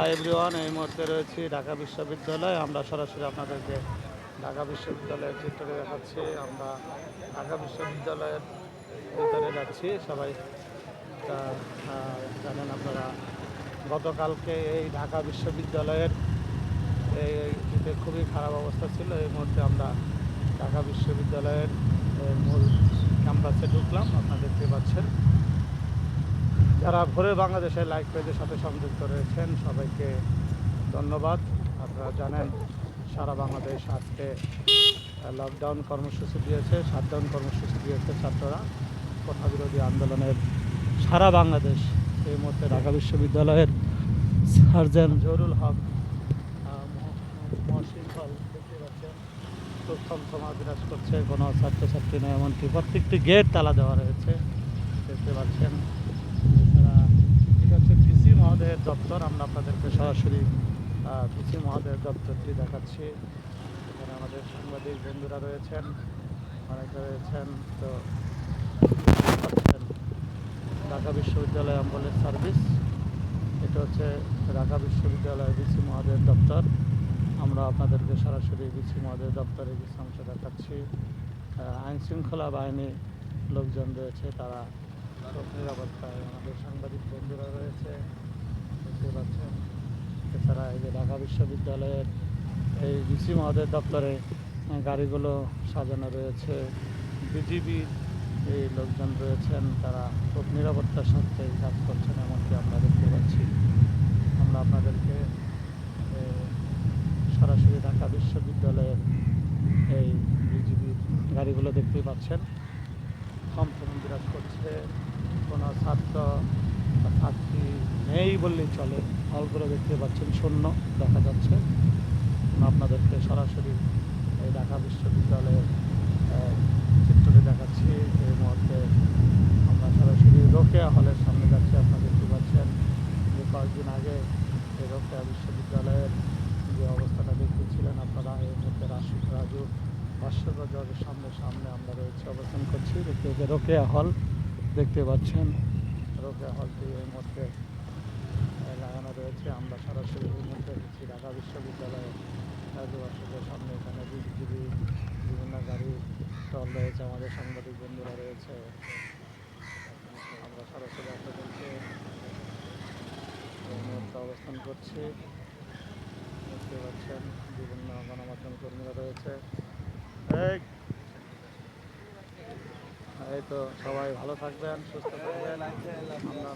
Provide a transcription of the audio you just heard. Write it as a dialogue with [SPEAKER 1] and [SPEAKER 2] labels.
[SPEAKER 1] Hi everyone এই মুহূর্তে রয়েছি ঢাকা বিশ্ববিদ্যালয়। আমরা সরাসরি আপনাদেরকে ঢাকা বিশ্ববিদ্যালয়ের চিত্রে দেখাচ্ছি। আমরা ঢাকা বিশ্ববিদ্যালয়ের ভিতরে যাচ্ছি। সবাই জানেন আপনারা, গতকালকে এই ঢাকা বিশ্ববিদ্যালয়ের এই খুবই খারাপ অবস্থা ছিল। এই মুহূর্তে আমরা ঢাকা বিশ্ববিদ্যালয়ের মূল ক্যাম্পাসে ঢুকলাম। আপনারা দেখতে পাচ্ছেন। যারা ভোরে বাংলাদেশের লাইভ পেজের সাথে সংযুক্ত রয়েছেন, সবাইকে ধন্যবাদ। আপনারা জানেন, সারা বাংলাদেশ আজকে লকডাউন কর্মসূচি দিয়েছে শাটডাউন কর্মসূচি দিয়েছে ছাত্ররা। কোঠা বিরোধী আন্দোলনের সারা বাংলাদেশ এই মুহূর্তে ঢাকা বিশ্ববিদ্যালয়ের সার্জন জহুরুল হক মহসিন দেখতে পাচ্ছেন বিরাজ করছে। কোনো ছাত্রছাত্রী নেই, এমনকি প্রত্যেকটি গেট তালা দেওয়া রয়েছে। দেখতে পাচ্ছেন ভিসি মহোদয়ের দপ্তর, আমরা আপনাদেরকে সরাসরি ভিসি মহোদয়ের দপ্তরটি দেখাচ্ছি। এখানে আমাদের সাংবাদিক বন্ধুরা রয়েছেন, অনেকে রয়েছেন, তো ঢাকা বিশ্ববিদ্যালয় অ্যাম্বুলেন্স সার্ভিস, এটা হচ্ছে ঢাকা বিশ্ববিদ্যালয় ভিসি মহোদয়ের দপ্তর। আমরা আপনাদেরকে সরাসরি ভিসি মহোদয়ের দপ্তরে কিছু অংশ দেখাচ্ছি। আইন শৃঙ্খলা বাহিনী লোকজন রয়েছে, তারা নিরাপত্তায় আমাদের সাংবাদিক বন্ধুরা রয়েছে দেখতে পাচ্ছেন এছাড়া এই যে ঢাকা বিশ্ববিদ্যালয়ের এই ভিসি মহোদয়ের দপ্তরে গাড়িগুলো সাজানো রয়েছে। বিজিবির এই লোকজন রয়েছেন, তারা খুব নিরাপত্তার সাথে কাজ করছেন এমনকি আমরা দেখতে পাচ্ছি। আমরা আপনাদেরকে সরাসরি ঢাকা বিশ্ববিদ্যালয়ের এই বিজিবির গাড়িগুলো দেখতেই পাচ্ছেন। থমথম বিরাজ করছে। কোনো ছাত্রী নেই বললেই চলে। হলগুলো দেখতে পাচ্ছেন, শূন্য দেখা যাচ্ছে। আপনাদেরকে সরাসরি এই ঢাকা বিশ্ববিদ্যালয়ের চিত্রটি দেখাচ্ছি। এই মুহূর্তে আমরা সরাসরি রোকেয়া হলের সামনে যাচ্ছি। আপনারা দেখতে পাচ্ছেন যে কয়েকদিন আগে এই রোকেয়া বিশ্ববিদ্যালয়ের যে অবস্থাটা দেখতেছিলেন আপনারা, এই মুহূর্তে রাশিদ রাজু ভাস্কর্যের সামনে সামনে আমরা রয়েছে, অবস্থান করছি। দেখতে রোকেয়া হল, দেখতে পাচ্ছেন। রোকেয়া হলটি এই মুহূর্তে রয়েছে। আমরা সরাসরি মুহূর্তে দেখছি ঢাকা বিশ্ববিদ্যালয়ের সামনে। এখানে বিজিবি বিভিন্ন গাড়ি স্টল রয়েছে, আমাদের সাংবাদিক বন্ধুরা রয়েছে। আমরা সরাসরি আপনাদেরকে মুহূর্তে অবস্থান করছি। দেখতে পাচ্ছেন, বিভিন্ন গণমাধ্যম কর্মীরা রয়েছে। এই তো সবাই ভালো থাকবেন, সুস্থ থাকবেন। আমরা